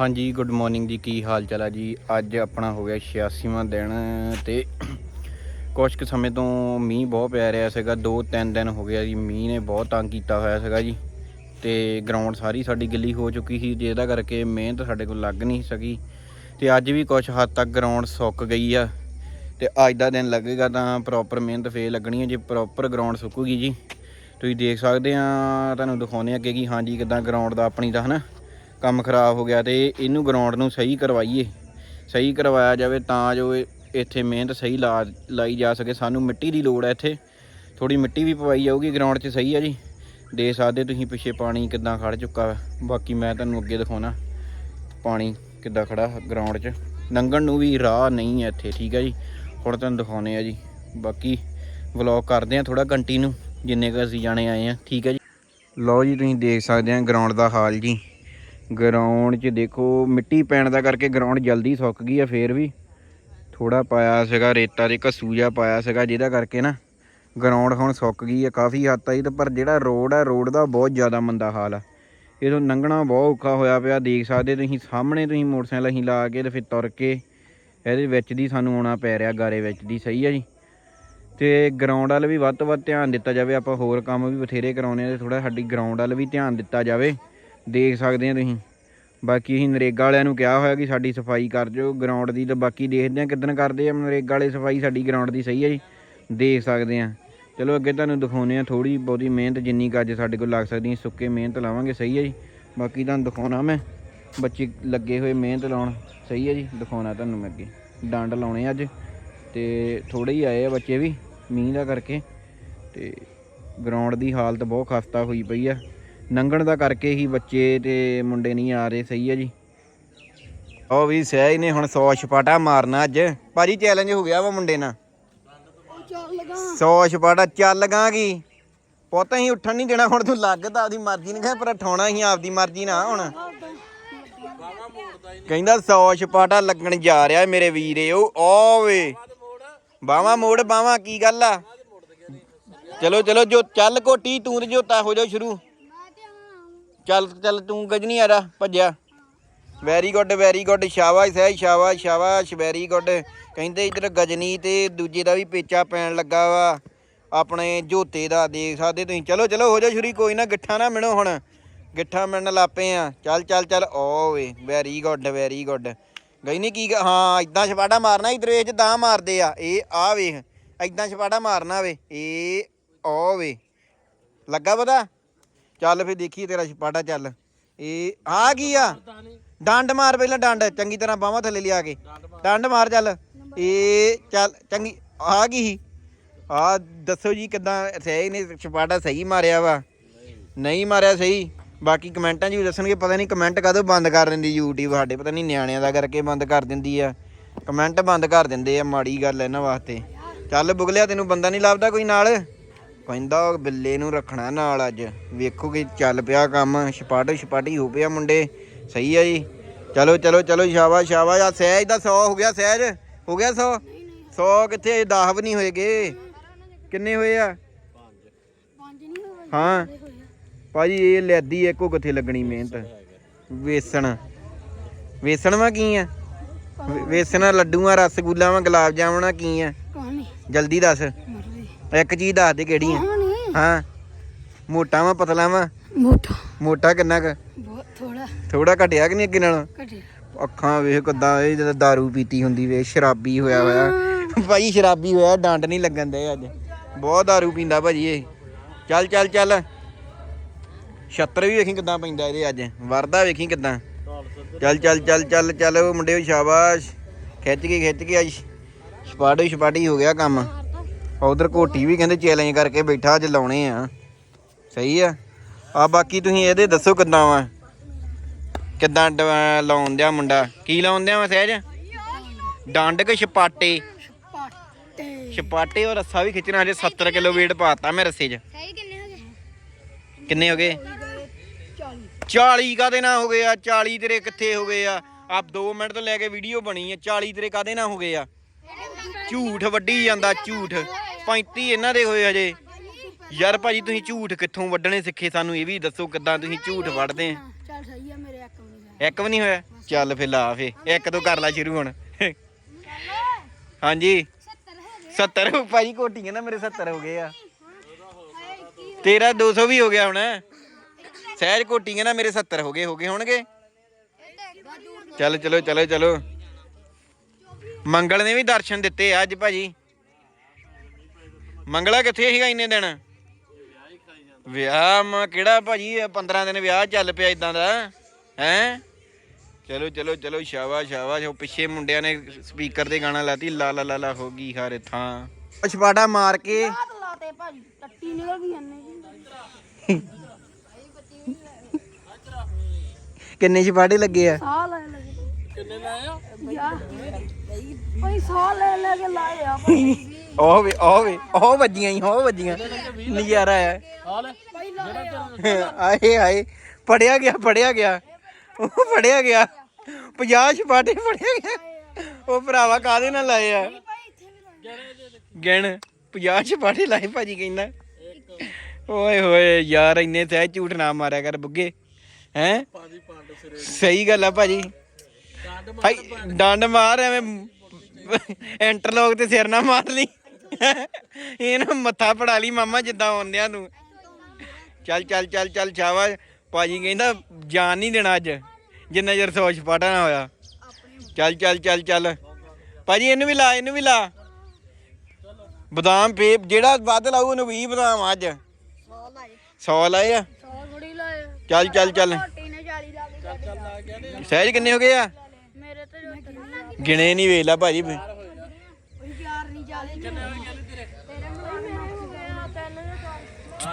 ਹਾਂਜੀ good morning ਜੀ, ਕੀ ਹਾਲ ਚਾਲ ਆ ਜੀ? ਅੱਜ ਆਪਣਾ ਹੋ ਗਿਆ 86ਵਾਂ ਦਿਨ ਤੇ ਕੁਝ ਕੁ ਸਮੇਂ ਤੋਂ ਮੀਂਹ ਬਹੁਤ ਪੈ ਰਿਹਾ ਸੀਗਾ। 2-3 ਦਿਨ ਹੋ ਗਿਆ ਜੀ, ਮੀਂਹ ਨੇ ਬਹੁਤ ਤੰਗ ਕੀਤਾ ਹੋਇਆ ਸੀਗਾ ਜੀ। ਤੇ ਗਰਾਊਂਡ ਸਾਰੀ ਸਾਡੀ ਗਿੱਲੀ ਹੋ ਚੁੱਕੀ ਸੀ ਜਿਹਦਾ ਕਰਕੇ ਮਿਹਨਤ ਸਾਡੇ ਕੋਲ ਲੱਗ ਨਹੀਂ ਸਕੀ। ਤੇ ਅੱਜ ਵੀ ਕੁਝ ਹੱਦ ਤੱਕ ਗਰਾਊਂਡ ਸੁੱਕ ਗਈ ਆ। ਤੇ ਅੱਜ ਦਾ ਦਿਨ ਲੱਗੇਗਾ ਤਾਂ ਪ੍ਰੋਪਰ ਮਿਹਨਤ ਫੇਰ ਲੱਗਣੀ ਹੈ ਜੇ ਪ੍ਰੋਪਰ ਗਰਾਊਂਡ ਸੁੱਕੂਗੀ ਜੀ। ਤੁਸੀਂ ਦੇਖ ਸਕਦੇ ਆ, ਤੁਹਾਨੂੰ ਦਿਖਾਉਂਦੇ ਅੱਗੇ ਕਿ ਹਾਂਜੀ ਕਿਦਾਂ ਗਰਾਊਂਡ ਦਾ ਆਪਣੀ ਦਾ ਹਨਾ। ਕੰਮ ਖਰਾਬ ਹੋ ਗਿਆ ਤੇ ਇਹਨੂੰ ਗਰਾਊਂਡ ਨੂੰ ਸਹੀ ਕਰਵਾਈਏ। ਸਹੀ ਕਰਵਾਇਆ ਜਾਵੇ ਤਾਂ ਜੋ ਇੱਥੇ ਮਿਹਨਤ ਸਹੀ ਲਾ ਲਾਈ ਜਾ ਸਕੇ। ਸਾਨੂੰ ਮਿੱਟੀ ਦੀ ਲੋੜ ਹੈ ਇੱਥੇ। ਥੋੜੀ ਮਿੱਟੀ ਵੀ ਪਵਾਈ ਜਾਊਗੀ ਗਰਾਊਂਡ 'ਚ ਸਹੀ ਆ ਜੀ। ਦੇ ਸਕਦੇ ਤੁਸੀਂ ਪਿੱਛੇ ਪਾਣੀ ਕਿੱਦਾਂ ਖੜ ਚੁੱਕਾ ਵਾ। ਬਾਕੀ ਮੈਂ ਤੁਹਾਨੂੰ ਅੱਗੇ ਦਿਖਾਉਣਾ ਪਾਣੀ ਕਿੱਦਾਂ ਖੜਾ ਗਰਾਊਂਡ 'ਚ। ਲੰਘਣ ਨੂੰ ਵੀ ਰਾਹ ਨਹੀਂ ਹੈ ਇੱਥੇ, ਠੀਕ ਹੈ ਜੀ? ਹੁਣ ਤੁਹਾਨੂੰ ਦਿਖਾਉਨੇ ਆ ਜੀ। ਬਾਕੀ ਵਲੌਗ ਕਰਦੇ ਆ ਥੋੜਾ ਕੰਟੀਨਿਊ ਜਿੰਨੇ ਕੁ ਅਸੀਂ ਜਾਣੇ ਆਏ ਆ, ਠੀਕ ਹੈ ਜੀ? ਲਓ ਜੀ, ਤੁਸੀਂ ਦੇਖ ਸਕਦੇ ਆ ਗਰਾਊਂਡ ਦਾ ਹਾਲ ਜੀ। ਗਰਾਊਂਡ 'ਚ ਦੇਖੋ, ਮਿੱਟੀ ਪੈਣ ਦਾ ਕਰਕੇ ਗਰਾਊਂਡ ਜਲਦੀ ਸੁੱਕ ਗਈ ਆ, ਫੇਰ ਵੀ। ਥੋੜਾ ਪਾਇਆ ਸੀਗਾ, ਰੇਤਾ ਤੇ ਘਸੂ ਜਿਹਾ ਪਾਇਆ ਸੀਗਾ, ਜਿਹਦਾ ਕਰਕੇ ਨਾ ਗਰਾਊਂਡ ਹੁਣ ਸੁੱਕ ਗਈ ਆ, ਕਾਫੀ ਹੱਦ ਤਾਈਂ ਤੇ ਪਰ ਜਿਹੜਾ ਰੋਡ ਆ ਰੋਡ ਦਾ ਬਹੁਤ ਜ਼ਿਆਦਾ ਮੰਦਾ ਹਾਲ ਆ। ਇਹਦੋਂ ਲੰਘਣਾ ਬਹੁਤ ਔਖਾ ਹੋਇਆ ਪਿਆ, ਦੇਖ ਸਕਦੇ ਤੁਸੀਂ, ਸਾਹਮਣੇ ਤੁਸੀਂ ਮੋਟਰਸਾਈਕਲ ਅਸੀਂ ਲਾ ਕੇ ਤੇ ਫਿਰ ਤੁਰ ਕੇ ਇਹਦੇ ਵਿੱਚ ਦੀ ਸਾਨੂੰ ਆਉਣਾ ਪੈ ਰਿਹਾ, ਗਾਰੇ ਵਿੱਚ ਦੀ, ਸਹੀ ਆ ਜੀ। ਤੇ ਗਰਾਊਂਡ ਵੱਲ ਵੀ ਵੱਧ ਤੋਂ ਵੱਧ ਧਿਆਨ ਦਿੱਤਾ ਜਾਵੇ, ਆਪਾਂ ਹੋਰ ਕੰਮ ਵੀ ਬਥੇਰੇ ਕਰਾਉਨੇ ਆ, ਤੇ ਥੋੜਾ ਸਾਡੀ ਗਰਾਊਂਡ ਵੱਲ ਵੀ ਧਿਆਨ ਦਿੱਤਾ ਜਾਵੇ। ਦੇਖ ਸਕਦੇ ਆ ਤੁਸੀਂ। ਬਾਕੀ ਅਸੀਂ ਨਰੇਗਾ ਵਾਲਿਆਂ ਨੂੰ ਕਿਹਾ ਹੋਇਆ ਕਿ ਸਾਡੀ ਸਫ਼ਾਈ ਕਰ ਦਿਓ ਗਰਾਊਂਡ ਦੀ, ਤੇ ਬਾਕੀ ਦੇਖਦੇ ਆ ਕਿਦਨ ਕਰਦੇ ਆ। ਨਰੇਗਾ ਵਾਲੇ ਸਫ਼ਾਈ ਸਾਡੀ ਗਰਾਊਂਡ ਦੀ ਸਹੀ ਹੈ ਜੀ। ਦੇਖ ਸਕਦੇ ਆ। ਚਲੋ ਅੱਗੇ ਤੁਹਾਨੂੰ ਦਿਖਾਉਨੇ ਆ ਥੋੜੀ ਬਹੁਤੀ ਮਿਹਨਤ, ਜਿੰਨੀ ਕੁ ਸਾਡੇ ਕੋਲ ਲੱਗ ਸਕਦੀ ਸੁੱਕੇ ਮਿਹਨਤ ਲਾਵਾਂਗੇ, ਸਹੀ ਹੈ ਜੀ। ਬਾਕੀ ਤੁਹਾਨੂੰ ਦਿਖਾਉਣਾ ਮੈਂ। ਬੱਚੇ ਲੱਗੇ ਹੋਏ ਮਿਹਨਤ ਲਾਉਣ, ਸਹੀ ਹੈ ਜੀ। ਦਿਖਾਉਣਾ ਤੁਹਾਨੂੰ ਮੈਂ ਅੱਗੇ। ਡੰਡ ਲਾਉਣੇ ਅੱਜ। ਤੇ ਥੋੜੇ ਹੀ ਆਏ ਆ ਬੱਚੇ ਵੀ, ਮੀਂਹ ਦਾ ਕਰਕੇ। ਤੇ ਗਰਾਊਂਡ ਦੀ ਹਾਲਤ ਬਹੁਤ ਖਸਤਾ ਹੋਈ ਪਈ ਆ। ਨੰਗਣ ਦਾ ਕਰਕੇ ਹੀ ਬੱਚੇ ਤੇ ਮੁੰਡੇ ਨਹੀਂ ਆ ਰਹੇ, ਸਹੀ ਹੈ ਜੀ। ਉਹ ਵੀ ਸਹਿਜ ਨੇ, ਹੁਣ 100 ਛਪਾਟਾ ਮਾਰਨਾ ਅੱਜ। ਭਾਜੀ ਚੈਲੰਜ ਹੋ ਗਿਆ ਵਾ ਮੁੰਡੇ ਨਾਲ? 100 ਛਪਾਟਾ ਚੱਲ ਗਾ ਕੀ? ਪੁੱਤ, ਅਸੀਂ ਉੱਠਣ ਨਹੀਂ ਦੇਣਾ, ਹੁਣ ਤੂੰ ਲੱਗਦਾ ਆਪਦੀ ਮਰਜ਼ੀ ਨਾਲ ਪਰ ਠਾਉਣਾ ਹੀ ਆਪਦੀ ਮਰਜ਼ੀ ਨਾਲ ਹੁਣ। ਕਹਿੰਦਾ 100 ਛਪਾਟਾ ਲੱਗਣ ਜਾ ਰਿਹਾ ਮੇਰੇ ਵੀਰੇ, ਉਹ ਓਵੇ ਬਾਵਾ ਮੋੜ, ਬਾਵਾ, ਕੀ ਗੱਲ ਆ? ਚਲੋ ਚਲੋ, ਜੋ ਚੱਲ ਕੋਟੀ, ਤੂੰ ਤੇ ਜੋਤਾ ਹੋ ਜਾ ਸ਼ੁਰੂ। ਚੱਲ ਚੱਲ ਤੂੰ ਗਜਨੀ ਆਰਾ ਭੱਜਿਆ। ਵੈਰੀ ਗੁੱਡ ਵੈਰੀ ਗੁੱਡ ਸ਼ਾਬਾਸ਼ ਸਹਿ ਸ਼ਾਬਾਸ਼ ਸ਼ਾਬਾਸ਼ ਵੈਰੀ ਗੁੱਡ ਕਹਿੰਦੇ ਇਧਰ ਗਜਨੀ ਤੇ ਦੂਜੇ ਦਾ ਵੀ ਪੇਚਾ ਪੈਣ ਲੱਗਾ ਵਾ। ਆਪਣੇ ਜੋਤੇ ਦਾ ਦੇਖ ਸਕਦੇ ਤੁਸੀਂ। ਚਲੋ ਚਲੋ, ਹੋ ਜਾ ਸ਼ੁਰੀ, ਕੋਈ ਨਾ, ਗਿੱਠਾ ਨਾ ਮਿਣੋ ਹੁਣ। ਗਿੱਠਾ ਮਿਲਣ ਲੱਪੇ ਆ। ਚੱਲ ਚੱਲ ਚੱਲ ਓਏ ਵੈਰੀ ਗੁੱਡ ਵੈਰੀ ਗੁੱਡ ਗਈ ਨਹੀਂ ਕੀ ਹਾਂ ਇਦਾਂ ਛਪਾੜਾ ਮਾਰਨਾ ਇਧਰ ਇਹ ਚ, ਤਾਂ ਮਾਰਦੇ ਆ। ਇਹ ਆ ਵੇਖ ਇਦਾਂ ਛਪਾੜਾ ਮਾਰਨਾ ਵੇ। ਇਹ, ਓ ਲੱਗਾ ਪਤਾ? ਚੱਲ ਫੇ ਦੇਖੀ ਤੇਰਾ ਛਪਾਟਾ ਚੱਲ। ਇਹ ਆ ਕੀ ਆ? ਡੰਡ ਮਾਰ ਪਹਿਲਾਂ ਡੰਡ, ਚੰਗੀ ਤਰ੍ਹਾਂ ਬਾਹਾਂ ਥੱਲੇ ਲਿਆ ਕੇ। ਡੰਡ ਮਾਰ ਚੱਲ। ਇਹ ਚੱਲ, ਚੰਗੀ, ਆ ਗਈ ਸੀ? ਆ ਦੱਸੋ ਜੀ ਕਿਦਾਂ ਸਹੀ ਨੇ ਛਪਾੜਾ ਸਹੀ ਮਾਰਿਆ ਵਾ? ਨਹੀਂ ਮਾਰਿਆ ਸਹੀ। ਬਾਕੀ ਕਮੈਂਟਾਂ 'ਚ ਵੀ ਦੱਸਣਗੇ, ਪਤਾ ਨਹੀਂ ਕਮੈਂਟ ਕਦੋਂ ਬੰਦ ਕਰ ਦਿੰਦੀ YouTube ਸਾਡੇ, ਪਤਾ ਨਹੀਂ ਨਿਆਣਿਆਂ ਦਾ ਕਰਕੇ ਬੰਦ ਕਰ ਦਿੰਦੀ ਆ। ਕਮੈਂਟ ਬੰਦ ਕਰ ਦਿੰਦੇ ਆ, ਮਾੜੀ ਗੱਲ ਇਹਨਾਂ ਵਾਸਤੇ। ਚੱਲ ਬੁਗਲਿਆ, ਤੈਨੂੰ ਬੰਦਾ ਨਹੀਂ ਲੱਭਦਾ ਕੋਈ ਨਾਲ? ਕਹਿੰਦਾ ਉਹ ਬਿੱਲੇ ਨੂੰ ਰੱਖਣਾ ਨਾਲ ਅੱਜ। ਵੇਖੋਗੇ ਚੱਲ ਪਿਆ ਕੰਮ। ਛਪਾਟੋ ਛਪਾਟੀ ਹੋ ਪਿਆ ਮੁੰਡੇ। ਸਹੀ ਆ ਜੀ। ਚਲੋ ਚਲੋ ਚਲੋ ਸ਼ਾਬਾਸ਼ ਸ਼ਾਬਾਸ਼। ਆ ਸਹਿਜ ਦਾ 100 ਹੋ ਗਿਆ ਸਹਿਜ। ਹੋ ਗਿਆ 100 100 ਕਿੱਥੇ 10 ਵੀ ਨਹੀਂ ਹੋਏਗੇ ਕਿੰਨੇ ਹੋਏ ਆ? ਹਾਂ। ਭਾਜੀ ਇਹ ਲੈਦੀ ਇੱਕੋ ਕਿੱਥੇ ਲੱਗਣੀ ਮਿਹਨਤ। ਵੇਸਣ। ਵੇਸਣ ਵਾ ਕੀ ਆ? ਵੇਸਣ ਲੱਡੂਆਂ ਰਸਗੁੱਲਾ ਵਾ ਗੁਲਾਬ ਜਾਮਣਾ ਕੀ ਆ? ਜਲਦੀ ਦੱਸ। ਇੱਕ ਚੀਜ਼ ਦੱਸ ਦੇ ਕਿਹੜੀ ਆ ਕਹਾਣੀ ਹਾਂ ਮੋਟਾ ਵਾ ਪਤਲਾ ਵਾ ਮੋਟਾ ਮੋਟਾ ਕਿੰਨਾ ਕ ਬਹੁਤ ਥੋੜਾ ਥੋੜਾ ਘਟਿਆ ਕਿ ਨਹੀਂ ਅੱਗੇ ਨਾਲੋਂ ਘਟੇ ਅੱਖਾਂ ਵੇਖ ਕਿੱਦਾਂ ਇਹ ਜਦੋਂ दारू ਪੀਤੀ ਹੁੰਦੀ ਵੇ ਸ਼ਰਾਬੀ ਹੋਇਆ ਹੋਇਆ ਭਾਈ ਸ਼ਰਾਬੀ ਹੋਇਆ ਡੰਡ ਨਹੀਂ ਲੱਗਣ ਦੇ ਅੱਜ ਬਹੁਤ दारू ਪੀਂਦਾ ਭਾਜੀ ਇਹ ਚੱਲ ਚੱਲ ਚੱਲ ਛੱਤਰ ਵੀ ਵੇਖੀ ਕਿੱਦਾਂ ਪੈਂਦਾ ਇਹਦੇ ਅੱਜ ਵਰਦਾ ਵੇਖੀ ਕਿੱਦਾਂ ਚੱਲ ਚੱਲ ਚੱਲ ਚੱਲ ਚੱਲ ਉਹ ਮੁੰਡਿਓ ਸ਼ਾਬਾਸ਼ ਖਿੱਚ ਕੇ ਖਿੱਚ ਕੇ ਅੱਜ ਸਪਾਟੋ ਸਪਾਟੀ ਹੋ ਗਿਆ ਕੰਮ ਉਧਰ ਕੋਟੀ ਵੀ ਕਹਿੰਦੇ ਚੈਲੰਜ ਕਰਕੇ ਬੈਠਾ ਅੱਜ ਲਾਉਣੇ ਆ। ਸਹੀ ਆ। ਆ ਬਾਕੀ ਤੁਸੀਂ ਇਹਦੇ ਦੱਸੋ ਕਿੱਦਾਂ ਵਾ? ਕਿੱਦਾਂ ਲਾਉਣ ਦਿਆ ਮੁੰਡਾ? ਕੀ ਲਾਉਣ ਦਿਆ ਵਾ ਸਹਿਜ? ਡੰਡ ਕੇ ਛਪਾਟੇ? ਪਾਟੇ ਛਪਾਟੇ ਔਰ ਰੱਸਾ ਵੀ ਖਿੱਚਣਾ ਹਜੇ 70 ਕਿਲੋ weight ਪਾਤਾ ਮੈਂ ਰੱਸੇ 'ਚ। ਸਹੀ ਕਿੰਨੇ ਹੋ ਗਏ? ਕਿੰਨੇ ਹੋ ਗਏ? 40 40 ਕਾਦੇ ਨਾ ਹੋ ਗਏ ਆ? 40 ਤੇਰੇ ਕਿੱਥੇ ਹੋ ਗਏ ਆ? ਆਪ 2 ਮਿੰਟ ਤੋਂ ਲੈ ਕੇ ਵੀਡੀਓ ਬਣੀ ਆ 40 ਤੇਰੇ ਕਾਦੇ ਨਾ ਹੋ ਗਏ ਆ? ਝੂਠ ਵੱਢੀ ਜਾਂਦਾ ਝੂਠ। 35 ਇਹਨਾਂ ਦੇ ਹੋਏ ਹਜੇ। ਯਾਰ ਭਾਜੀ ਤੁਸੀਂ ਝੂਠ ਕਿੱਥੋਂ ਵੱਢਣੇ ਸਿੱਖੇ ਸਾਨੂੰ? ਇਹ ਵੀ ਦੱਸੋ ਕਿੱਦਾਂ ਤੁਸੀਂ ਝੂਠ ਵੱਢਦੇ ਆ। ਚੱਲ ਸਹੀ ਆ ਮੇਰੇ ਇੱਕ ਵੀ ਨਹੀਂ ਇੱਕ ਵੀ ਨਹੀਂ ਹੋਇਆ? ਚੱਲ ਫੇ ਲਾ ਫੇ। ਇੱਕ ਤੋਂ ਕਰ ਲੈ ਸ਼ੁਰੂ ਹੁਣ। ਹਾਂਜੀ। 70 ਹੋ 70 ਭਾਜੀ ਕੋਟੀਆਂ ਨਾ ਮੇਰੇ 70 ਹੋ ਗਏ ਆ। ਤੇਰਾ 200 ਵੀ ਹੋ ਗਿਆ ਹੁਣ। ਸਹਿਜ ਕੋਟੀਆਂ ਨਾ ਮੇਰੇ 70 ਹੋ ਗਏ ਹੋ ਗਏ ਹੋਣਗੇ। ਚੱਲ ਚਲੋ ਚਲੋ ਚਲੋ। ਮੰਗਲ ਨੇ ਵੀ ਦਰਸ਼ਨ ਦਿੱਤੇ ਅੱਜ ਭਾਜੀ। ਮੰਗਲਾ ਕਿੱਥੇ ਸੀਗਾ ਇੰਨੇ ਦਿਨ? ਵਿਆਹ ਮਾ ਕਿਹੜਾ ਭਾਜੀ ਇਹ 15 ਦਿਨ ਵਿਆਹ ਚੱਲ ਪਿਆ ਇਦਾਂ ਦਾ ਹੈ? ਚਲੋ ਚਲੋ ਚਲੋ ਸ਼ਾਬਾਸ਼ ਸ਼ਾਬਾਸ਼। ਉਹ ਪਿੱਛੇ ਮੁੰਡਿਆਂ ਨੇ ਸਪੀਕਰ ਤੇ ਗਾਣਾ ਲਾਤੀ ਲਾ ਲਾ ਲਾ ਲਾ ਹੋ ਗਈ ਹਰ ਥਾਂ। ਪਛਵਾੜਾ ਮਾਰ ਕੇ। ਹੱਥ ਲਾਤੇ ਭਾਜੀ ਟੱਟੀ ਨਿਕਲ ਗਈ ਅੰਨੇ ਕਿੰਨੇ ਛਪਾੜੇ ਲੱਗੇ ਆ? ਸਾਹ ਲੈ ਲੈ। ਕਿੰਨੇ ਲਾਏ ਭਾਈ ਸਾਹ ਲੈ ਲੈ ਕੇ ਲਾਏ ਆ ਭਾਈ ਉਹ ਵੇ ਉਹ ਵੇ ਉਹ ਵੱਜੀਆਂ ਹੀ ਉਹ ਵੱਜੀਆਂ। ਨਜ਼ਾਰਾ ਆ। ਭਾਈ ਲਾਏ ਆ। ਆਏ ਆਏ। ਪੜਿਆ ਗਿਆ ਪੜਿਆ ਗਿਆ। ਉਹ ਪੜਿਆ ਗਿਆ। 50 ਛਪਾੜੇ ਪੜਿਆ ਗਿਆ। ਉਹ ਭਰਾਵਾ ਕਾਦੇ ਨਾਲ ਲਾਏ ਆ? ਗਿਣ 50 ਛਪਾੜੇ ਲਾਏ ਭਾਜੀ ਕਹਿੰਦਾ। ਓਏ ਹੋਏ ਯਾਰ ਇੰਨੇ ਤੇ ਝੂਠ ਨਾ ਮਾਰਿਆ ਕਰ ਬੁੱਗੇ। ਹੈ? ਸਹੀ ਗੱਲ ਆ ਭਾਜੀ। ਭਾਈ ਡੰਡ ਮਾਰ ਐਵੇਂ ਇੰਟਰਲੌਕ ਤੇ ਸਿਰ ਨਾ ਮਾਰ ਲਈ। ਇਹਨਾਂ ਮੱਥਾ ਪੜਾ ਲਈ ਮਾਮਾ ਜਿੱਦਾਂ ਆਉਂਦਿਆਂ ਤੂੰ ਚੱਲ ਚੱਲ ਚੱਲ ਚੱਲ ਸ਼ਾਬਾਸ਼। ਭਾਜੀ ਕਹਿੰਦਾ ਜਾਨ ਨਹੀਂ ਦੇਣਾ ਅੱਜ। ਜਿੰਨਾ ਚਿਰ ਸੌ ਛਪਾਟਾ ਨਾ ਹੋਇਆ। ਚੱਲ ਚੱਲ ਚੱਲ ਚੱਲ। ਭਾਜੀ ਇਹਨੂੰ ਵੀ ਲਾ ਇਹਨੂੰ ਵੀ ਲਾ। ਬਦਾਮ ਪੇ ਜਿਹੜਾ ਵੱਧ ਲਾਊ ਉਹਨੂੰ 20 ਬਦਾਮ ਅੱਜ। ਸਾਹ ਲਾਏ 100 ਲਾਏ ਆ। ਸਾਹ ਥੋੜੀ ਲਾਏ ਚੱਲ ਚੱਲ ਚੱਲ। ਝੋਟੀ ਨੇ 40 ਲਾ ਕੇ ਸਹਿਜ ਕਿੰਨੇ ਹੋ ਗਏ ਆ? ਗਿਣੇ ਨਹੀਂ ਵੇਖ ਲਾ ਭਾਜੀ। ਕੋਈ ਪਿਆਰ ਨਹੀਂ ਚਾਲੇ ਕਿੰਨੇ ਤੇਰੇ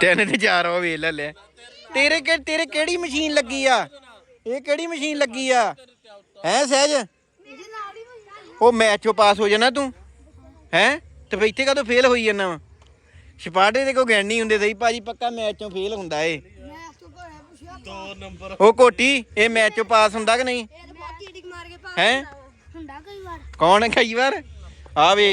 ਤਿੰਨ ਤਿੰਨ ਤੇ ਚਾਰ ਉਹ ਵੇਖ ਲੈ ਲੈ। ਤੇਰੇ ਕਿ ਤੇਰੇ ਕਿਹੜੀ ਮਸ਼ੀਨ ਲੱਗੀ ਆ? ਇਹ ਕਿਹੜੀ ਮਸ਼ੀਨ ਲੱਗੀ ਆ? ਹੈ ਸਹਿਜ? ਉਹ ਮੈਚ ਪਾਸ ਹੋ ਜਾਣਾ ਤੂੰ। ਹੈ? ਤੇ ਫਿਰ ਇੱਥੇ ਕਦੋਂ ਫੇਲ ਹੋਈ ਜਾਂਦਾ ਵਾ? ਛਪਾੜੇ ਦੇ ਕੋ ਗਿਣ ਨਹੀਂ ਹੁੰਦੇ ਸਹੀ। ਭਾਜੀ ਪੱਕਾ ਮੈਚ ਚੋਂ ਫੇਲ ਹੁੰਦਾ ਏ। ਦੋ ਨੰਬਰ ਉਹ ਕੋਟੀ ਇਹ ਮੈਚ ਚੋਂ ਪਾਸ ਹੁੰਦਾ ਕਿ ਨਹੀਂ? ਹੈਂ? ਹੁੰਦਾ ਕਈ ਵਾਰ। ਕੌਣ ਹੈ ਕਈ ਵਾਰ? ਆ ਵੇ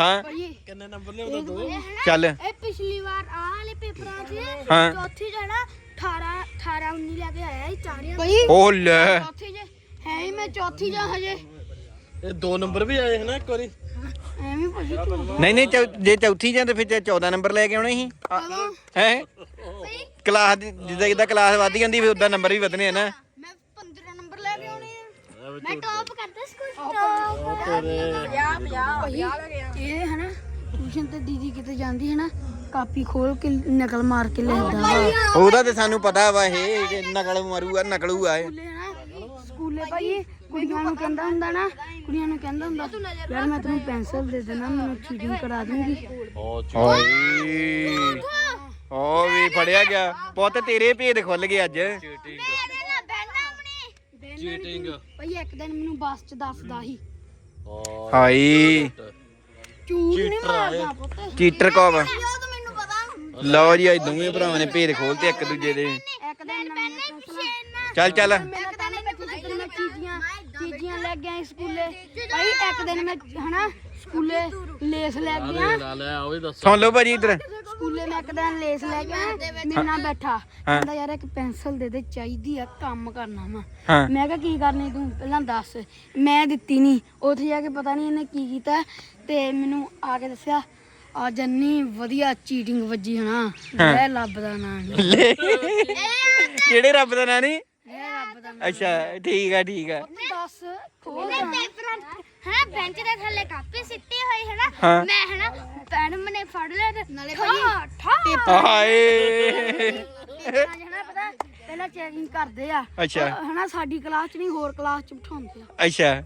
ਹਾਂ। ਭਾਈ ਕਿੰਨੇ ਨੰਬਰ ਲਿਆਉਂਦਾ ਤੂੰ ਚੱਲ। ਇਹ ਪਿਛਲੀ ਵਾਰ ਆਹ ਵਾਲੇ ਪੇਪਰਾਂ 'ਚ ਹਾਂ। ਚੌਥੀ ਜਿਹੜਾ 18 18 19 ਲੈ ਕੇ ਆਇਆ ਸੀ ਚਾਰਿਆਂ ਭਾਈ ਉਹ ਲੈ। ਚੌਥੀ 'ਚ ਹੈ ਹੀ ਮੈਂ ਚੌਥੀ 'ਚ ਹਜੇ। ਇਹ ਦੋ ਨੰਬਰ ਵੀ ਆਏ ਹਨਾ ਇੱਕ ਵਾਰੀ? ਐਵੇਂ ਭਾਜੀ ਤੂੰ। ਨਹੀਂ ਨਹੀਂ ਚੌ- ਜੇ ਚੌਥੀ ਜਾਂ ਤੇ ਫਿਰ ਤੇ 14 ਨੰਬਰ ਲੈ ਕੇ ਆਉਣੇ ਸੀ। ਹੈ? ਕਲਾਸ ਦੀ ਜਿੱਦਾਂ ਜਿੱਦਾਂ ਕਲਾਸ ਵੱਧ ਜਾਂਦੀ ਫਿਰ ਉਦਾਂ ਨੰਬਰ ਵੀ ਵਧਨੇ ਆ ਨਾ ਮੈਂ 15 ਨੰਬਰ ਲੈ ਕੇ ਆਉਣੇ ਆ ਮੈਂ ਟੌਪ ਕਰਦਾ ਸਕੂਲ ਟੌਪ 50 50 ਇਹ ਹੈ ਨਾ ਟਿਊਸ਼ਨ ਤੇ ਦੀਦੀ ਕਿਤੇ ਜਾਂਦੀ ਹੈ ਨਾ ਕਾਪੀ ਖੋਲ ਕੇ ਨਕਲ ਮਾਰ ਕੇ ਲਿਖਦਾ ਵਾ ਉਹਦਾ ਤੇ ਸਾਨੂੰ ਪਤਾ ਵਾ ਇਹ ਕਿ ਨਕਲ ਮਾਰੂਗਾ ਨਕਲੂ ਆ ਇਹ। ਸਕੂਲੇ ਨਾ ਸਕੂਲੇ ਭਾਈ ਕੁੜੀਆਂ ਨੂੰ ਕਹਿੰਦਾ ਹੁੰਦਾ ਨਾ ਕੁੜੀਆਂ ਨੂੰ ਕਹਿੰਦਾ ਹੁੰਦਾ ਯਾਰ ਮੈਂ ਤੈਨੂੰ ਪੈਨਸਲ ਦੇ ਦੇਣਾ ਮੈਨੂੰ ਚੀਟਿੰਗ ਕਰਾ ਦੂੰਗੀ। ਓਏ ਓ ਵੀ ਫੜਿਆ ਗਿਆ। ਪੁੱਤ ਤੇਰੇ ਭੇਦ ਖੁੱਲ ਗਏ ਅੱਜ। ਚੀਟਿੰਗ ਭਾਈ ਇੱਕ ਦਿਨ ਮੈਨੂੰ ਬੱਸ 'ਚ ਦੱਸਦਾ ਸੀ। ਹਾਈ ਝੂਠ ਨਹੀਂ ਮਾਰਦਾ ਪੁੱਤ। ਚੀਟਰ ਕੋਬ ਉਹ ਤਾਂ ਮੈਨੂੰ ਪਤਾ ਲਓ ਜੀ ਅੱਜ ਦੋਵੇਂ ਭਰਾਵਾਂ ਨੇ ਭੇਦ ਖੋਲਤੇ ਇੱਕ ਦੂਜੇ ਦੇ। ਇੱਕ ਦਿਨ ਪੈਨਸਲਾਂ ਚੱਲ ਚੱਲ। ਮੇਰਾ ਤਾਂ ਨਹੀਂ ਪਤਾ ਜਿੱਦਣ ਮੈਂ ਚੀਜ਼ੀਆਂ ਚੀਜ਼ੀਆਂ ਲੈ ਗਿਆ ਸਕੂਲੇ ਭਾਈ ਇੱਕ ਦਿਨ ਮੈਂ ਹਨਾ ਸਕੂਲੇ ਲੇਸ ਲੈ ਗਿਆ ਲਾ ਲੈ ਉਹ ਵੀ ਦੱਸ। ਸੁਣ ਲਓ ਭਾਜੀ ਇੱਧਰ। ਸਕੂਲੇ ਮੈਂ ਇੱਕ ਦਿਨ ਲੇਸ ਲੈ ਗਿਆ ਮੇਰੇ ਨਾਲ ਬੈਠਾ। ਕਹਿੰਦਾ ਯਾਰ ਇੱਕ ਪੈਨਸਲ ਦੇ ਦੇ ਚਾਹੀਦੀ ਆ ਕੰਮ ਕਰਨਾ ਵਾ। ਹਾਂ। ਮੈਂ ਕਿਹਾ ਕੀ ਕਰਨੀ ਤੂੰ? ਪਹਿਲਾਂ ਦੱਸ। ਮੈਂ ਦਿੱਤੀ ਨਹੀਂ ਉੱਥੇ ਜਾ ਕੇ ਪਤਾ ਨਹੀਂ ਇਹਨੇ ਕੀ ਕੀਤਾ ਤੇ ਮੈਨੂੰ ਆ ਕੇ ਦੱਸਿਆ ਆ ਜੰਨੀ ਵਧੀਆ ਚੀਟਿੰਗ ਵੱਜੀ ਹਨਾ। ਲੈ ਲੱਭ ਦਾ ਨਾਂ ਨੀ। ਲੈ। ਕਿਹੜੇ ਰੱਬ ਦਾ ਨਾਂ? ਨਹੀਂ ਅੱਛਾ ਠੀਕ ਆ ਠੀਕ ਆ। ਤੂੰ ਦੱਸ ਖੋਲ ਪੇਪਰਾਂ ਹੈ ਬੈਂਚ ਦੇ ਥੱਲੇ ਕਾਪੀ ਸਿੱਟੀ ਹੋਈ ਹੈ ਨਾ ਹਾਂ। ਮੈਂ ਹੈ ਨਾ ਮੈਡਮ ਨੇ ਫੜ ਲਿਆ ਤੇ ਨਾਲੇ ਠਾ ਠਾ। ਹਾਏ। ਹਨਾ ਪਤਾ ਪਹਿਲਾਂ ਚੈਕਿੰਗ ਕਰਦੇ ਆ। ਅੱਛਾ। ਉਹ ਹਨਾ ਸਾਡੀ ਕਲਾਸ ਚ ਨਹੀਂ ਹੋਰ ਕਲਾਸ ਚ ਬਿਠਾਉਂਦੇ ਆ। ਅੱਛਾ।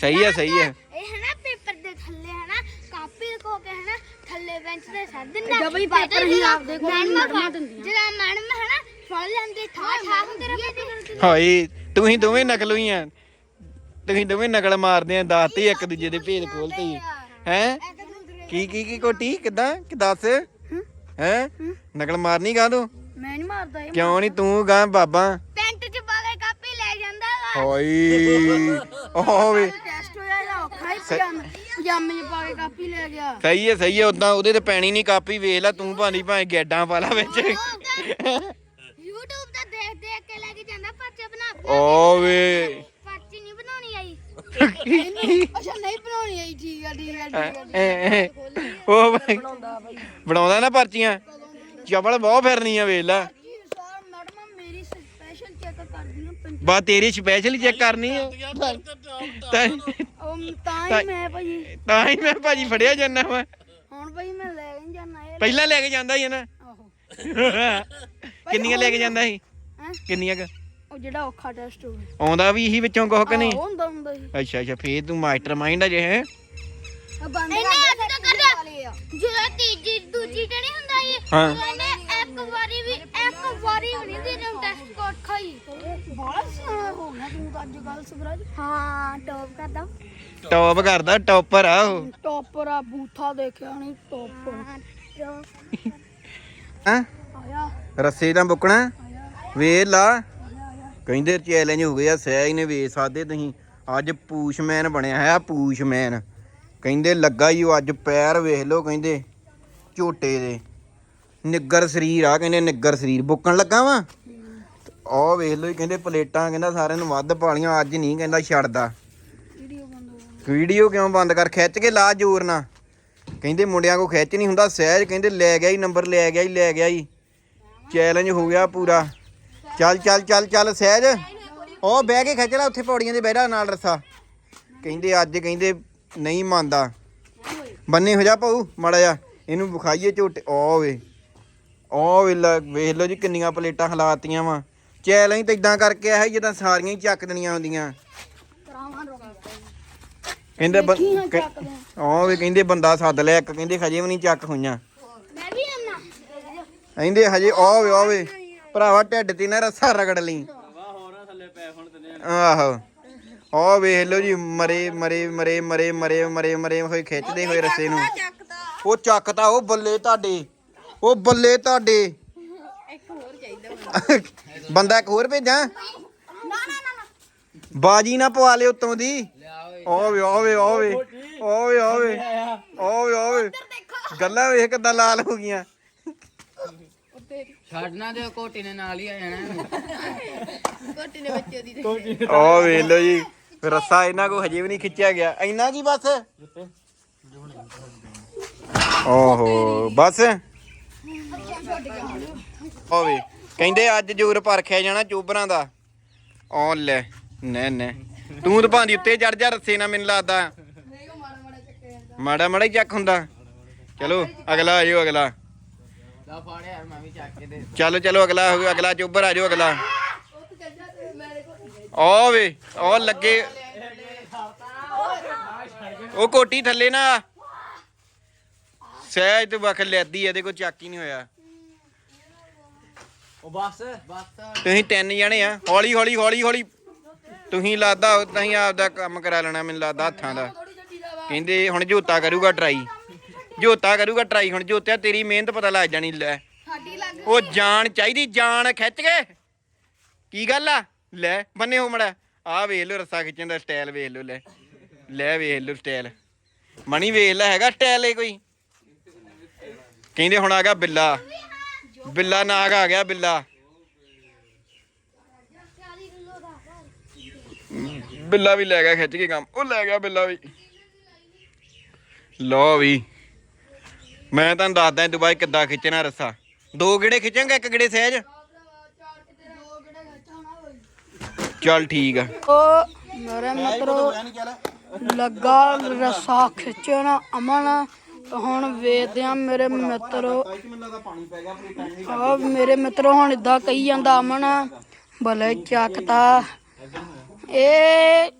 ਸਹੀ ਆ ਸਹੀ ਇਹ ਹੈ ਨਾ ਪੇਪਰ ਦੇ ਥੱਲੇ ਹੈ ਨਾ ਕਾਪੀ ਲਕੋ ਕੇ ਹੈ ਨਾ ਥੱਲੇ ਬੈਂਚ ਤੇ ਸੱਟ ਦਿੰਦਾ। ਜਦੋਂ ਵੀ ਪੇਪਰ ਹੀ ਆਪਦੇ ਕੋਲ ਮੈਡਮ ਮੈਡਮਾਂ ਦਿੰਦੀਆਂ। ਜਿਹੜਾ ਮੈਡਮ ਹੈ ਨਾ ਫੜ ਲੈਂਦੇ ਠਾ ਠਾ ਹੁੰਦੇ ਰਹੇ ਹਾਏ ਤੁਸੀਂ ਦੋਵੇਂ ਨਕਲੂ ਹੀ ਆ। ਤੁਸੀਂ ਦੋਵੇਂ ਨਕਲ ਮਾਰਦੇ ਆ ਦਾਤੀ ਇੱਕ ਦੂਜੇ ਦੇ ਭੇਦ ਖੋਲਤੇ। ਹੀ? ਹੈ ਕੀ ਕੀ ਕੀ ਕੋਟੀ? ਕਿਦਾਂ? ਕਿ ਦੱਸ? ਹੈ? ਨਕਲ ਮਾਰਨੀ ਗਾ ਤੂੰ? ਮੈਂ ਨਹੀਂ ਮਾਰਦਾ ਇਹ ਕਿਉਂ ਨਹੀਂ ਤੂੰ ਗਾ ਬਾਬਾ? ਪੈਂਟ ਚ ਪਾ ਕੇ ਕਾਪੀ ਲੈ ਜਾਂਦਾ ਵਾ। ਹਾਏ। ਓ ਵੇ। ਟੈਸਟ ਹੋਇਆ ਇਹਦਾ ਔਖਾ ਹੀ ਪਜਾਮੇ ਪਜਾਮੇ 'ਚ ਪਾ ਕੇ ਕਾਪੀ ਲੈ ਗਿਆ। ਸਹੀ ਹੈ ਸਹੀ ਹੈ ਉਦਾਂ ਉਹਦੇ ਤੇ ਪੈਣੀ ਨਹੀਂ ਕਾਪੀ ਵੇਖ ਲੈ ਤੂੰ ਭਾਂਦੀ ਭਾਵੇਂ ਗੈਡਾਂ ਪਾ ਲਾ ਵਿੱਚ। ਬਣਾਉਂਦਾ ਪਰਚੀਆਂ। ਚਵਲ ਬਹੁਤ ਫਿਰਨੀ ਆ ਵੇਖ ਲੈ। ਬਾ ਤੇਰੀ ਸਪੈਸ਼ਲ ਚੈੱਕ ਕਰਨੀ ਆ। ਤਾਂ- ਹੀ ਮੈਂ ਭਾਜੀ ਤਾਂ ਹੀ ਮੈਂ ਭਾਜੀ ਫੜਿਆ ਜਾਂਦਾ ਮੈਂ ਹੁਣ ਭਾਈ ਮੈਂ ਲੈ ਨਹੀਂ ਜਾਣਾ ਪਹਿਲਾਂ ਲੈ ਕੇ ਜਾਂਦਾ ਸੀ ਨਾ। ਕਿੰਨੀਆਂ ਲੈ ਕੇ ਜਾਂਦਾ ਸੀ? ਕਿੰਨੀਆਂ ਕੁ? ਉਹ ਜਿਹੜਾ ਔਖਾ ਟੈਸਟ ਹੋਵੇ। ਆਉਂਦਾ ਵੀ ਇਹੀ ਵਿੱਚੋਂ ਕੁਝ ਕਿ ਨਹੀਂ? ਆਹੋ, ਹੁੰਦਾ ਹੁੰਦਾ ਸੀ ਅੱਛਾ ਅੱਛਾ ਫੇਰ ਤੂੰ ਮਾਸਟਰ ਮਾਈਂਡ ਆ ਜੇ ਹੈ? ਆ ਬੰਦ ਇਹਨੇ ਕਰ ਅੱਜ ਤੱਕ ਜਦੋਂ ਤੀਜੀ ਦੂਜੀ ਤੇ ਨਹੀਂ ਹੁੰਦਾ ਇਹ ਹਾਂ। ਇਹਨੇ ਇੱਕ ਵਾਰੀ ਵੀ ਇੱਕ ਵਾਰੀ ਵੀ ਨਹੀਂ ਦੇ ਟੈਸਟ ਕੋਡ ਖਾਈ ਬੜਾ ਸਿਆਣਾ ਹੋ ਗਿਆ ਤੂੰ ਤਾਂ ਅੱਜ ਕੱਲ ਸਵਰਾਜ। ਹਾਂ ਟੌਪ ਕਰਦਾ। ਟੌਪ ਕਰਦਾ ਟੌਪਰ ਆ ਉਹ। ਟੌਪਰ ਆ ਬੂਥਾ ਦੇਖਿਆ ਨਹੀਂ ਟੌਪਰ ਹਾਂ ਆਇਆ। ਰੱਸੇ ਤਾਂ ਬੁੱਕਣਾ। ਕਹਿੰਦੇ ਚੈਲੰਜ ਹੋ ਗਿਆ ਸਹਿਜ ਨੇ ਵੇਚ ਸਾਦੇ ਤੁਸੀਂ। ਅੱਜ ਪੂਸ਼ਮੈਨ ਬਣਿਆ ਹੈ ਪੂਸ਼ਮੈਨ ਕਹਿੰਦੇ ਲੱਗਾ ਹੀ ਉਹ ਅੱਜ ਪੈਰ ਵੇਖ ਲਓ ਕਹਿੰਦੇ ਝੋਟੇ ਦੇ। ਨਿੱਗਰ ਸਰੀਰ ਆ ਕਹਿੰਦੇ ਨਿੱਗਰ ਸਰੀਰ। ਬੁੱਕਣ ਲੱਗਾ ਵਾ? ਉਹ ਵੇਖ ਲਓ ਕਹਿੰਦੇ ਪਲੇਟਾਂ ਕਹਿੰਦਾ ਸਾਰਿਆਂ ਨੂੰ ਵੱਧ ਪਾਲੀਆਂ ਅੱਜ ਨਹੀਂ ਕਹਿੰਦਾ ਛੱਡਦਾ। ਵੀਡੀਓ ਕਿਉਂ ਬੰਦ ਕਰ? ਖਿੱਚ ਕੇ ਲਾ ਜ਼ੋਰ ਨਾ ਕਹਿੰਦੇ ਮੁੰਡਿਆਂ ਕੋ ਖਿੱਚ ਨਹੀਂ ਹੁੰਦਾ ਸਹਿਜ ਕਹਿੰਦੇ ਲੈ ਗਿਆ ਹੀ ਨੰਬਰ ਲੈ ਗਿਆ ਹੀ ਲੈ ਗਿਆ ਹੀ ਚੈਲੰਜ ਹੋ ਗਿਆ ਪੂਰਾ। ਚੱਲ ਚੱਲ ਚੱਲ ਚੱਲ ਸਹਿਜ। ਉਹ ਬਹਿ ਕੇ ਖਿੱਚ ਲੈ ਉੱਥੇ ਪੌੜੀਆਂ ਦੇ ਬਹਿਰਾ ਨਾਲ ਰਸਾ। ਕਹਿੰਦੇ ਅੱਜ ਕਹਿੰਦੇ ਨਹੀਂ ਮੰਨਦਾ। ਬੰਨੇ ਹੋ ਜਾ ਪਾਉ ਮੜਾ ਜਾ ਇਹਨੂੰ ਵਿਖਾਈਏ ਝੋਟੇ। ਓ ਵੇ ਓ ਵੇ ਲੈ, ਵੇਖ ਲਓ ਜੀ ਕਿੰਨੀਆਂ ਪਲੇਟਾਂ ਹਲਾਤੀਆਂ ਵਾ। ਚੈਲੰਜ ਤਾਂ ਇਦਾਂ ਕਰਕੇ ਆਇਆ ਜਿੱਦਾਂ ਸਾਰੀਆਂ ਹੀ ਚੱਕ ਦੇਣੀਆਂ ਹੁੰਦੀਆਂ। ਰੁਕ ਕਹਿੰਦੇ। ਉਹ ਵੀ ਕਹਿੰਦੇ ਬੰਦਾ ਸੱਦ ਲਿਆ ਇੱਕ ਕਹਿੰਦੇ ਹਜੇ ਵੀ ਨਹੀਂ ਚੱਕ ਹੋਈਆਂ। ਮੈਂ ਵੀ ਆਉਣਾ ਕਹਿੰਦੇ ਹਜੇ ਉਹ ਵੇ ਉਹ ਵੇ। ਭਰਾਵਾ ਢਿੱਡ ਤੇ ਨਾ ਰੱਸਾ ਰਗੜ ਲਈ। ਆਹੋ। ਉਹ ਵੇਖ ਲਓ ਜੀ, ਮਰੇ ਮਰੇ ਮਰੇ ਮਰੇ ਮਰੇ ਮਰੇ ਮਰੇ ਹੋਏ, ਖਿੱਚਦੇ ਹੋਏ ਰੱਸੇ ਨੂੰ। ਉਹ ਚੱਕਤਾ ਉਹ ਬੱਲੇ ਤੁਹਾਡੇ। ਉਹ ਬੱਲੇ ਤੁਹਾਡੇ। ਇੱਕ ਹੋਰ ਚਾਹੀਦਾ ਬੰਦਾ ਇੱਕ ਹੋਰ ਭੇਜਾਂ? ਬਾਜੀ ਨਾ ਪਵਾ ਲਿਓ ਉਤੋਂ ਦੀ। ਓਵੇ ਓਵੇ ਓਵੇ ਓਵੇ ਓਵੇ ਓਵੇ ਓਵੇ ਗੱਲਾਂ ਵੇਖ ਕਿੱਦਾਂ ਲਾਲ ਹੋ ਗਈਆਂ। ਛੱਡਣਾ ਤੇ ਕੋਟੀ ਨੇ ਨਾਲ ਹੀ ਆ ਜਾਣਾ। ਓ ਵੇਖ ਲਓ ਜੀ ਰੱਸਾ ਇਹਨਾਂ ਕੋ ਹਜੇ ਵੀ ਨਹੀਂ ਖਿੱਚਿਆ ਗਿਆ। ਇੰਨਾ ਕੀ ਬਸ? ਓਹੋ ਬਸ। ਓਵੇ ਕਹਿੰਦੇ ਅੱਜ ਜੂਰ ਪਰਖਿਆ ਜਾਣਾ ਚੂਬਰਾਂ ਦਾ। ਓ ਲੈ ਨੈ ਨੈ। ਤੂੰ ਤਾਂ ਭਾਂਦੀ ਉੱਤੇ ਚੜ ਜਾ ਰੱਸੇ ਨਾਲ ਮੈਨੂੰ ਲੱਗਦਾ। ਮਾੜਾ ਮਾੜਾ ਹੀ ਚੱਕ ਹੁੰਦਾ। ਚਲੋ ਅਗਲਾ ਆ ਜਾਓ ਅਗਲਾ। ਲਾ ਫਾੜ ਯਾਰ ਮੈਂ ਵੀ ਚੱਕ ਕੇ ਦੇ ਚਲੋ ਚਲੋ ਅਗਲਾ ਹੋ ਗਿਆ ਅਗਲਾ ਚੋਬਰ ਆ ਜਾਓ ਅਗਲਾ। ਓ ਵੇ ਉਹ ਲੱਗੇ। ਉਹ ਕੋਟੀ ਥੱਲੇ ਨਾ। ਸਹਿਜ ਤੇ ਵਖ ਲੈਦੀ ਇਹਦੇ ਕੋ ਚੱਕ ਹੀ ਨਹੀਂ ਹੋਇਆ। ਉਹ ਬਸ ਬਸ। ਤੁਸੀਂ ਤਿੰਨ ਜਣੇ ਆ ਹੌਲੀ ਹੌਲੀ ਹੌਲੀ ਹੌਲੀ। ਤੁਸੀਂ ਲਾਦਾ ਤੁਸੀਂ ਆਪਦਾ ਕੰਮ ਕਰਾ ਲੈਣਾ ਮੈਨੂੰ ਲੱਗਦਾ ਹੱਥਾਂ ਦਾ। ਕਹਿੰਦੇ ਹੁਣ ਜੋਤਾ ਕਰੂਗਾ ਟਰਾਈ। ਜੋਤਾ ਕਰੂਗਾ ਟਰਾਈ ਹੁਣ ਜੋਤਿਆ ਤੇਰੀ ਮਿਹਨਤ ਪਤਾ ਲੱਗ ਜਾਣੀ ਲੈ। ਉਹ ਜਾਨ ਚਾਹੀਦੀ ਜਾਨ ਖਿੱਚ ਕੇ। ਕੀ ਗੱਲ ਆ? ਲੈ ਬੰਨੇ ਹੋ ਮੜਾ। ਆ ਵੇਖ ਲਓ ਰੱਸਾ ਖਿੱਚਣ ਦਾ ਸਟਾਈਲ ਵੇਖ ਲਓ ਲੈ। ਲੈ ਵੇਖ ਲਓ ਸਟਾਈਲ ਮਣੀ ਵੇਖ ਲੈ ਹੈਗਾ ਸਟਾਈਲ ਇਹ ਕੋਈ? ਕਹਿੰਦੇ ਹੁਣ ਆ ਗਿਆ ਬਿੱਲਾ। ਬਿੱਲਾ ਨਾਗ ਆ ਗਿਆ ਬਿੱਲਾ। ਬਿੱਲਾ ਵੀ ਲੈ ਗਿਆ ਖਿੱਚ ਕੇ ਕੰਮ। ਉਹ ਲੈ ਗਿਆ ਬਿੱਲਾ ਵੀ। ਲੋ ਵੀ। ਮੈਂ ਤੁਹਾਨੂੰ ਦੱਸਦਾ ਦੁਬਾਈ ਕਿੱਦਾਂ ਖਿੱਚਣਾ ਰੱਸਾ। ਦੋ ਗੇੜੇ ਖਿੱਚਾਂਗਾ, ਇੱਕ ਗੇੜੇ ਸਹਿਜ? ਚੱਲ ਠੀਕ ਆ। ਉਹ ਮੇਰੇ ਮਿੱਤਰੋ, ਲੱਗਾ ਰਸਾ ਖਿੱਚਣ ਅਮਨ। ਹੁਣ ਵੇਖਦੇ ਆ ਮੇਰੇ ਮਿੱਤਰੋ। ਆ ਮੇਰੇ ਮਿੱਤਰੋ, ਹੁਣ ਇਦਾਂ ਕਹੀ ਜਾਂਦਾ ਅਮਨ, ਭਲੇ ਚੱਕਤਾ ਇਹ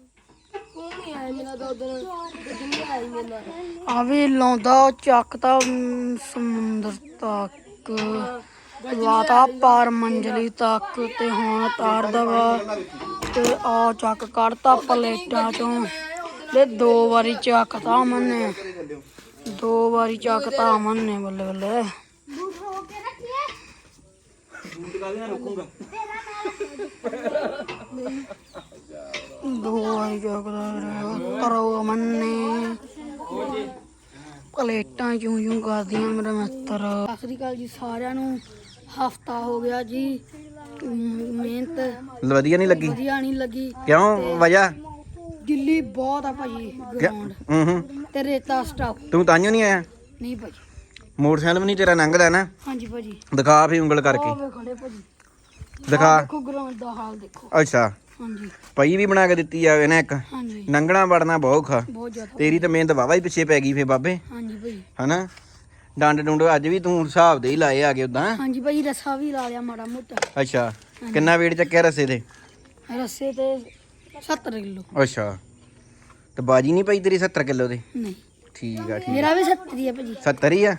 ਆ ਵੀ ਲਾਉਂਦਾ ਚੱਕ ਚੱਕਤਾ ਅਮ, ਸਮੁੰਦਰ ਤੱਕ। ਲਾਤਾ ਪਾਰ ਮੰਜ਼ਲੀ ਤੱਕ ਤੇ ਹੁਣ ਤਾਰਦਾ ਵਾ ਤੇ ਆ ਚੱਕ ਕੱਢਤਾ ਪਲੇਟਾਂ ਚੋਂ। ਤੇ ਦੋ ਵਾਰੀ ਚੱਕਤਾ ਅਮਨ ਨੇ। ਦੋ ਵਾਰੀ ਚੱਕਤਾ ਅਮਨ ਨੇ ਬੱਲੇ ਬੱਲੇ। ਦੋ ਵਾਰੀ ਚੱਕਦਾ ਰਿਹਾ ਕਰੋ ਅਮਨ ਨੇ ਪਲੇਟਾਂ ਚੂੰ ਚੂੰ ਕਰਦੀਆਂ ਮੇਰੇ ਮਿੱਤਰ ਸ੍ਰੀ ਅਕਾਲ ਜੀ ਸਾਰਿਆਂ ਨੂੰ ਹਫਤਾ ਹੋ ਗਿਆ ਜੀ। ਮਿਹਨਤ ਵਧੀਆ ਨਹੀਂ ਲੱਗੀ। ਵਧੀਆ ਨਹੀਂ ਲੱਗੀ ਕਿਉਂ ਵਜ੍ਹਾ? ਦਿੱਲੀ ਬਹੁਤ ਆ ਭਾਜੀ ਗਰਾਊਂਡ ਹੂੰ ਹੂੰ। ਤੇ ਰੇਤਾ ਸਟਾਪ ਤੂੰ ਤਾਂਿਓ ਨਹੀਂ ਆਇਆ? ਨਹੀਂ ਭਾਜੀ। ਮੋਟਰਸਾਈਕਲ ਵੀ ਨਹੀਂ ਤੇਰਾ ਲੰਘਦਾ ਨਾ? ਹਾਂਜੀ ਭਾਜੀ। ਦਿਖਾ ਫੇ ਉਂਗਲ ਕਰਕੇ। ਦਿਖਾ। ਦੇਖੋ ਗਰਾਊਂਡ ਦਾ ਹਾਲ ਦੇਖੋ। ਅੱਛਾ। ਹਾਂਜੀ। ਪਈ ਵੀ ਬਣਾ ਕੇ ਦਿੱਤੀ ਜਾਵੇ ਨਾ ਇੱਕ। ਹਾਂਜੀ। ਲੰਘਣਾ ਵੜਨਾ ਬਹੁਤ ਜ਼ਿਆਦਾ ਤੇਰੀ ਤਾਂ ਮਿਹਨਤ ਵਾਵਾ ਹੀ ਪਿੱਛੇ ਪੈ ਗਈ ਫੇ ਬਾਬੇ। ਹਾਂਜੀ ਭਾਜੀ ਹਨਾ? ਡੰਡ ਡੁੰਡ ਅੱਜ ਵੀ ਤੂੰ ਹਿਸਾਬ ਦੇ ਹੀ ਲਾਏ ਆ ਗਏ ਉਦਾਂ ਹਾਂਜੀ ਭਾਜੀ ਰੱਸਾ ਵੀ ਲਾ ਲਿਆ ਮਾੜਾ ਮੋਟਾ। ਅੱਛਾ। ਕਿੰਨਾ weight ਚੱਕਿਆ ਰਸੇ ਤੇ? ਰੱਸੇ ਤੇ 70 ਕਿਲੋ। ਅੱਛਾ। ਤੇ ਬਾਜੀ ਨਹੀਂ ਪਈ ਤੇਰੀ 70 ਕਿਲੋ ਦੇ ਨਹੀਂ। ਠੀਕ ਆ ਠੀਕ ਮੇਰਾ ਵੀ 70 ਹੀ ਹੈ ਭਾਜੀ। 70 ਹੀ ਆ?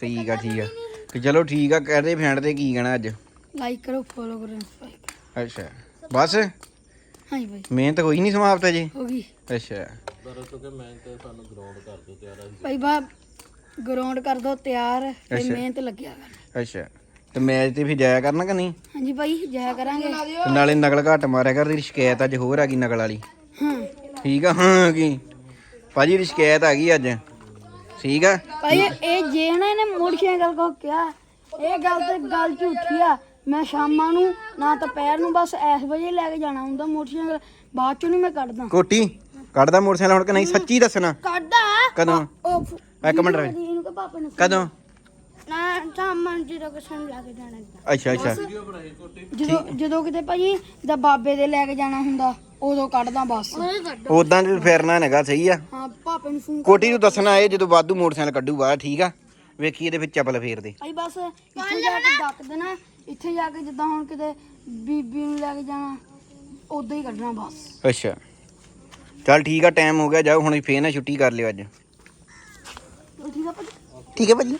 ਠੀਕ ਆ ਠੀਕ ਆ। ਤੇ ਚਲੋ ਠੀਕ ਆ ਕਹਦੇ ਫੈਂਡ ਤੇ ਕੀ ਕਹਿਣਾ ਅੱਜ? ਲਾਈਕ ਕਰੋ ਫੋਲੋ ਕਰੋ। ਅੱਛਾ। ਬਸ? ਹਾਂਜੀ ਭਾਈ ਮਿਹਨਤ ਹੋਈ ਨਹੀਂ ਸਮਾਪਤ ਅਜੇ? ਹੋ ਗਈ। ਅੱਛਾ। ਪਰ ਕਿਉਂਕਿ ਮੈਂ ਤੇ ਸਾਨੂੰ ਗਰਾਊਂਡ ਕਰ ਦੋ ਤਿਆਰ ਆ ਭਾਈ ਬਾ ਗਰਾਊਂਡ ਕਰ ਦੋ ਤਿਆਰ ਤੇ ਅੱਛਾ। ਮਿਹਨਤ ਲੱਗਿਆ ਕਰ ਅੱਛਾ। ਤੇ ਮੈਚ ਤੇ ਫਿਰ ਜਾਇਆ ਕਰਨਾ ਕਿ ਨਹੀਂ? ਹਾਂਜੀ ਭਾਈ ਜਾਇਆ ਕਰਾਂਗੇ। ਤੇ ਨਾਲੇ ਨਕਲ ਘੱਟ ਮਾਰਿਆ ਕਰ ਤੇਰੀ ਸ਼ਿਕਾਇਤ ਅੱਜ ਹੋਰ ਆ ਗਈ ਨਕਲ ਵਾਲੀ। ਹਾਂ। ਠੀਕ ਆ ਹਾਂ ਕੀ? ਭਾਜੀ ਦੀ ਸ਼ਿਕਾਇਤ ਆ ਗਈ ਅੱਜ। ਠੀਕ ਆ? ਭਾਈ ਇਹ ਜੇ ਨਾ ਇਹਨੇ ਮੋਟਰਸਾਈਕਲ ਕੋ ਕਿਹਾ ਇਹ ਗੱਲ ਤੇ ਗੱਲ ਝੂਠੀ ਆ। ਮੈਂ ਸ਼ਾਮਾਂ ਨੂੰ ਨਾ ਤਾਂ ਪੈਰ ਨੂੰ ਬਸ ਇਸ ਵਜੇ ਲੈ ਕੇ ਜਾਣਾ ਹੁੰਦਾ ਮੋਟਰਸਾਈਕਲ ਬਾਅਦ ਚੋਂ ਨਹੀਂ ਮੈਂ ਕੱਢਦਾ। ਕੋਟੀ ਕੱਢਦਾ ਮੋਟਰਸਾਈਕਲ ਹੁਣ ਕਿ ਨਹੀਂ? ਸੱਚੀ ਦੱਸਣਾ। ਕੱਢਦਾ? ਕਦੋਂ? ਇੱਕ ਮਿੰਟ ਰਹਿ ਇਹਨੂੰ ਕਹ ਪਾਪਾ ਨੂੰ ਕਦੋਂ? ਨਾ ਸਾਮਨ ਜੀ ਰੋਕ ਸਾਨੂੰ ਲਾ ਕੇ ਜਾਣਾ ਅੱਛਾ ਅੱਛਾ। ਜਦੋਂ ਜਦੋਂ ਕਿਤੇ ਭਾਜੀ ਦਾ ਬਾਬੇ ਦੇ ਲੈ ਕੇ ਜਾਣਾ ਹੁੰਦਾ ਉਦੋਂ ਕੱਢਦਾ ਬਸ। ਉਦਾਂ ਤੇ ਫਿਰਨਾ ਨੇਗਾ ਸਹੀ ਆ। ਹਾਂ ਪਾਪੇ ਨੂੰ ਫੋਨ ਕੋਟੀ ਨੂੰ ਦੱਸਣਾ ਇਹ ਜਦੋਂ ਵਾਧੂ ਮੋਟਰਸਾਈਕਲ ਕੱਢੂਗਾ ਠੀਕ ਆ? ਵੇਖੀ ਇਹਦੇ ਵਿੱਚ ਚੱਪਲ ਫੇਰ ਦੇ ਭਾਈ ਬਸ ਇੱਥੇ ਜਾ ਕੇ ਡੱਕ ਦੇਣਾ। ਇੱਥੇ ਜਾ ਕੇ ਜਿੱਦਾਂ ਹੁਣ ਕਿਤੇ ਬੀਬੀ ਨੂੰ ਲੈ ਕੇ ਜਾਣਾ ਉਦੋਂ ਹੀ ਕੱਢਣਾ ਬਸ। ਅੱਛਾ। ਚੱਲ ਠੀਕ ਆ ਟਾਈਮ ਹੋ ਗਿਆ ਜਾਓ ਹੁਣ ਫੇਰ ਨਾ ਛੁੱਟੀ ਕਰ ਲਿਓ ਅੱਜ। ਠੀਕ ਆ ਭਾਜੀ। ਠੀਕ ਹੈ ਭਾਜੀ।